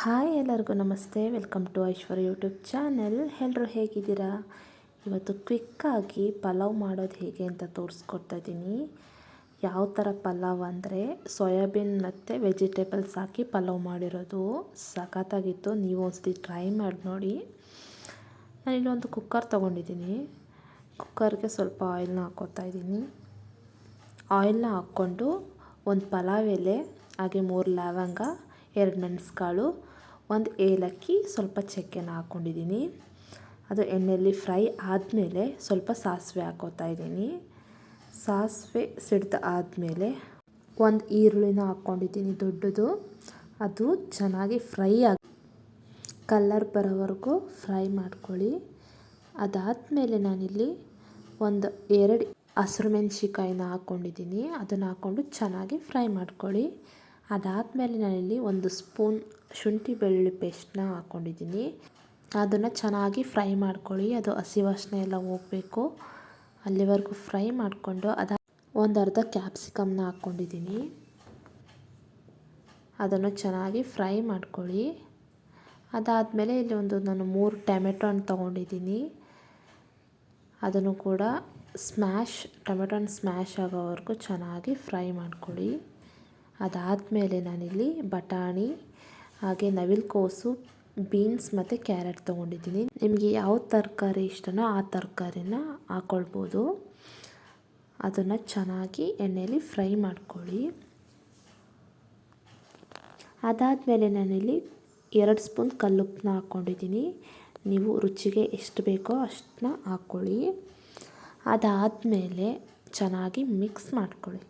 Hi ಎಲ್ಲರಿಗೂ ನಮಸ್ತೆ. Welcome to Aishwarya YouTube channel. ಎಲ್ಲರೂ ಹೇಗಿದ್ದೀರಾ? ಇವತ್ತು ಕ್ವಿಕ್ಕಾಗಿ ಪಲಾವ್ ಮಾಡೋದು ಹೇಗೆ ಅಂತ ತೋರಿಸ್ಕೊಡ್ತಾ ಇದ್ದೀನಿ. ಯಾವ ಥರ ಪಲಾವ್ ಅಂದರೆ ಸೋಯಾಬೀನ್ ಮತ್ತು ವೆಜಿಟೇಬಲ್ಸ್ ಹಾಕಿ ಪಲಾವ್ ಮಾಡಿರೋದು ಸಖತ್ತಾಗಿತ್ತು. ನೀವು ಒಂದ್ಸತಿ ಟ್ರೈ ಮಾಡಿ ನೋಡಿ. ನಾನಿಲ್ಲಿ ಒಂದು ಕುಕ್ಕರ್ ತೊಗೊಂಡಿದ್ದೀನಿ. ಕುಕ್ಕರ್ಗೆ ಸ್ವಲ್ಪ ಆಯಿಲ್ನ ಹಾಕ್ಕೋತಾ ಇದ್ದೀನಿ. ಆಯಿಲ್ನ ಹಾಕ್ಕೊಂಡು ಒಂದು ಪಲಾವ್ ಎಲೆ, ಹಾಗೆ ಮೂರು ಲವಂಗ ಎರಡು ಮೆಣಸುಕಾಳು, ಒಂದು ಏಲಕ್ಕಿ, ಸ್ವಲ್ಪ ಚಕ್ಕೆನ ಹಾಕ್ಕೊಂಡಿದ್ದೀನಿ ಅದು ಎಣ್ಣೆಯಲ್ಲಿ ಫ್ರೈ ಆದಮೇಲೆ ಸ್ವಲ್ಪ ಸಾಸಿವೆ ಹಾಕೋತಾ ಇದ್ದೀನಿ. ಸಾಸಿವೆ ಸಿಡ್ದು ಆದಮೇಲೆ ಒಂದು ಈರುಳ್ಳಿನ ಹಾಕ್ಕೊಂಡಿದ್ದೀನಿ ದೊಡ್ಡದು. ಅದು ಚೆನ್ನಾಗಿ ಫ್ರೈ ಆಗಿ ಕಲ್ಲರ್ ಬರೋವರೆಗೂ ಫ್ರೈ ಮಾಡ್ಕೊಳ್ಳಿ. ಅದಾದಮೇಲೆ ನಾನಿಲ್ಲಿ ಒಂದು ಎರಡು ಹಸಿರು ಮೆಣಸಿಕಾಯಿನ ಹಾಕ್ಕೊಂಡಿದ್ದೀನಿ ಅದನ್ನು ಹಾಕ್ಕೊಂಡು ಚೆನ್ನಾಗಿ ಫ್ರೈ ಮಾಡ್ಕೊಳ್ಳಿ. ಅದಾದಮೇಲೆ ನಾನಿಲ್ಲಿ ಒಂದು ಸ್ಪೂನ್ ಶುಂಠಿ ಬೆಳ್ಳುಳ್ಳಿ ಪೇಸ್ಟ್ನ ಹಾಕ್ಕೊಂಡಿದ್ದೀನಿ. ಅದನ್ನು ಚೆನ್ನಾಗಿ ಫ್ರೈ ಮಾಡ್ಕೊಳ್ಳಿ. ಅದು ಹಸಿ ವಾಸನೆ ಎಲ್ಲ ಹೋಗಬೇಕು. ಅಲ್ಲಿವರೆಗೂ ಫ್ರೈ ಮಾಡಿಕೊಂಡು ಅದ ಒಂದು ಅರ್ಧ ಕ್ಯಾಪ್ಸಿಕಮ್ನ ಹಾಕ್ಕೊಂಡಿದ್ದೀನಿ. ಅದನ್ನು ಚೆನ್ನಾಗಿ ಫ್ರೈ ಮಾಡ್ಕೊಳ್ಳಿ. ಅದಾದಮೇಲೆ ಇಲ್ಲಿ ಒಂದು ನಾನು ಮೂರು ಟೊಮೆಟೊ ಹಣ್ಣು ತೊಗೊಂಡಿದ್ದೀನಿ. ಅದನ್ನು ಕೂಡ ಸ್ಮ್ಯಾಶ್ ಟೊಮೆಟೊ ಹಣ್ಣು ಸ್ಮ್ಯಾಶ್ ಆಗೋವರೆಗೂ ಚೆನ್ನಾಗಿ ಫ್ರೈ ಮಾಡ್ಕೊಳ್ಳಿ. ಅದಾದಮೇಲೆ ನಾನಿಲ್ಲಿ ಬಟಾಣಿ, ಹಾಗೆ ಕೋಸು, ಬೀನ್ಸ್ ಮತ್ತು ಕ್ಯಾರೆಟ್ ತೊಗೊಂಡಿದ್ದೀನಿ. ನಿಮಗೆ ಯಾವ ತರಕಾರಿ ಇಷ್ಟನೋ ಆ ತರಕಾರಿನ ಹಾಕ್ಕೊಳ್ಬೋದು ಅದನ್ನು ಚೆನ್ನಾಗಿ ಎಣ್ಣೆಯಲ್ಲಿ ಫ್ರೈ ಮಾಡ್ಕೊಳ್ಳಿ. ಅದಾದಮೇಲೆ ನಾನಿಲ್ಲಿ ಎರಡು ಸ್ಪೂನ್ ಕಲ್ಲುಪ್ಪನ್ನ ಹಾಕ್ಕೊಂಡಿದ್ದೀನಿ ನೀವು ರುಚಿಗೆ ಎಷ್ಟು ಬೇಕೋ ಅಷ್ಟನ್ನ ಹಾಕ್ಕೊಳ್ಳಿ ಅದಾದಮೇಲೆ ಚೆನ್ನಾಗಿ ಮಿಕ್ಸ್ ಮಾಡ್ಕೊಳ್ಳಿ.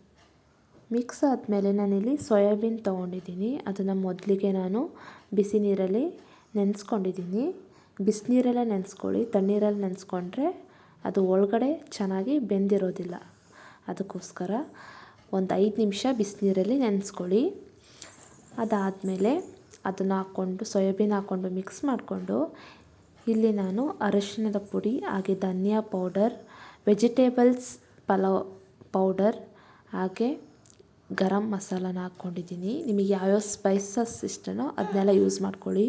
ಮಿಕ್ಸ್ ಆದಮೇಲೆ ನಾನಿಲ್ಲಿ ಸೋಯಾಬೀನ್ ತೊಗೊಂಡಿದ್ದೀನಿ. ಅದನ್ನು ಮೊದಲಿಗೆ ನಾನು ಬಿಸಿ ನೀರಲ್ಲಿ ನೆನೆಸ್ಕೊಂಡಿದ್ದೀನಿ. ಬಿಸಿನೀರಲ್ಲೇ ನೆನೆಸ್ಕೊಳ್ಳಿ. ತಣ್ಣೀರಲ್ಲಿ ನೆನೆಸ್ಕೊಂಡ್ರೆ ಅದು ಒಳಗಡೆ ಚೆನ್ನಾಗಿ ಬೆಂದಿರೋದಿಲ್ಲ. ಅದಕ್ಕೋಸ್ಕರ ಒಂದು ಐದು ನಿಮಿಷ ಬಿಸಿನೀರಲ್ಲಿ ನೆನೆಸ್ಕೊಳ್ಳಿ. ಅದಾದಮೇಲೆ ಅದನ್ನು ಹಾಕ್ಕೊಂಡು, ಸೋಯಾಬೀನ್ ಹಾಕ್ಕೊಂಡು ಮಿಕ್ಸ್ ಮಾಡಿಕೊಂಡು ಇಲ್ಲಿ ನಾನು ಅರಶಿನದ ಪುಡಿ, ಹಾಗೆ ಧನಿಯಾ ಪೌಡರ್, ವೆಜಿಟೇಬಲ್ಸ್ ಪಲಾವ್ ಪೌಡರ್, ಹಾಗೆ ಗರಂ ಮಸಾಲನ ಹಾಕ್ಕೊಂಡಿದ್ದೀನಿ. ನಿಮಗೆ ಯಾವ್ಯಾವ ಸ್ಪೈಸಸ್ ಇಷ್ಟನೋ ಅದನ್ನೆಲ್ಲ ಯೂಸ್ ಮಾಡ್ಕೊಳ್ಳಿ.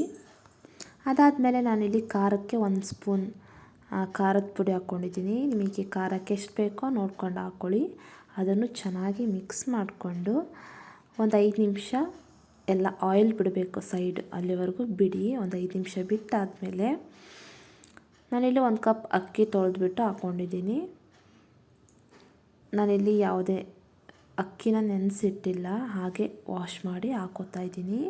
ಅದಾದಮೇಲೆ ನಾನಿಲ್ಲಿ ಖಾರಕ್ಕೆ ಒಂದು ಸ್ಪೂನ್ ಖಾರದ ಪುಡಿ ಹಾಕ್ಕೊಂಡಿದ್ದೀನಿ. ನಿಮಗೆ ಖಾರಕ್ಕೆ ಎಷ್ಟು ಬೇಕೋ ನೋಡ್ಕೊಂಡು ಹಾಕ್ಕೊಳ್ಳಿ. ಅದನ್ನು ಚೆನ್ನಾಗಿ ಮಿಕ್ಸ್ ಮಾಡಿಕೊಂಡು ಒಂದು ಐದು ನಿಮಿಷ ಎಲ್ಲ ಆಯಿಲ್ ಬಿಡಬೇಕು ಸೈಡ್ ಅಲ್ಲಿವರೆಗೂ ಬಿಡಿ. ಒಂದು ಐದು ನಿಮಿಷ ಬಿಟ್ಟಾದಮೇಲೆ ನಾನಿಲ್ಲಿ ಒಂದು ಕಪ್ ಅಕ್ಕಿ ತೊಳೆದ್ಬಿಟ್ಟು ಹಾಕ್ಕೊಂಡಿದ್ದೀನಿ. ನಾನಿಲ್ಲಿ ಯಾವುದೇ ಅಕ್ಕಿನ ನೆನೆಸಿಟ್ಟಿಲ್ಲ, ಹಾಗೆ ವಾಶ್ ಮಾಡಿ ಹಾಕೋತಾ ಇದ್ದೀನಿ.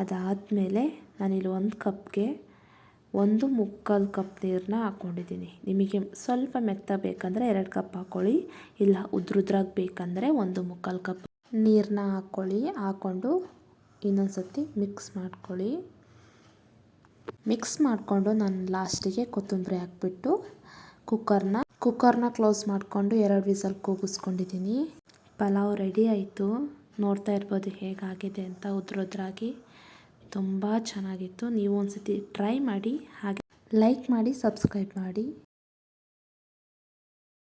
ಅದಾದಮೇಲೆ ನಾನಿಲ್ಲಿ ಒಂದು ಕಪ್ಗೆ ಒಂದು ಮುಕ್ಕಾಲು ಕಪ್ ನೀರನ್ನ ಹಾಕ್ಕೊಂಡಿದ್ದೀನಿ ನಿಮಗೆ ಸ್ವಲ್ಪ ಮೆತ್ತ ಬೇಕಂದರೆ ಎರಡು ಕಪ್ ಹಾಕ್ಕೊಳ್ಳಿ ಇಲ್ಲ ಉದ್ರುದ್ರಾಗಿ ಬೇಕಂದರೆ ಒಂದು ಮುಕ್ಕಾಲು ಕಪ್ ನೀರನ್ನ ಹಾಕ್ಕೊಳ್ಳಿ ಹಾಕ್ಕೊಂಡು ಇನ್ನೊಂದು ಸರ್ತಿ ಮಿಕ್ಸ್ ಮಾಡ್ಕೊಳ್ಳಿ. ಮಿಕ್ಸ್ ಮಾಡಿಕೊಂಡು ನಾನು ಲಾಸ್ಟಿಗೆ ಕೊತ್ತಂಬರಿ ಹಾಕ್ಬಿಟ್ಟು ಕುಕ್ಕರ್ನ ಕುಕ್ಕರ್ನ ಕ್ಲೋಸ್ ಮಾಡಿಕೊಂಡು ಎರಡು ವಿಸಲ್ ಕೂಗಿಸ್ಕೊಂಡಿದ್ದೀನಿ. ಪಲಾವ್ ರೆಡಿ ಆಯಿತು. ನೋಡ್ತಾ ಇರ್ಬೋದು ಹೇಗಾಗಿದೆ ಅಂತ ಉದ್ರುದ್ರಾಗಿ. ತುಂಬ ಚೆನ್ನಾಗಿತ್ತು. ನೀವು ಒಂದು ಸತಿ ಟ್ರೈ ಮಾಡಿ. ಹಾಗೆ ಲೈಕ್ ಮಾಡಿ, ಸಬ್ಸ್ಕ್ರೈಬ್ ಮಾಡಿ.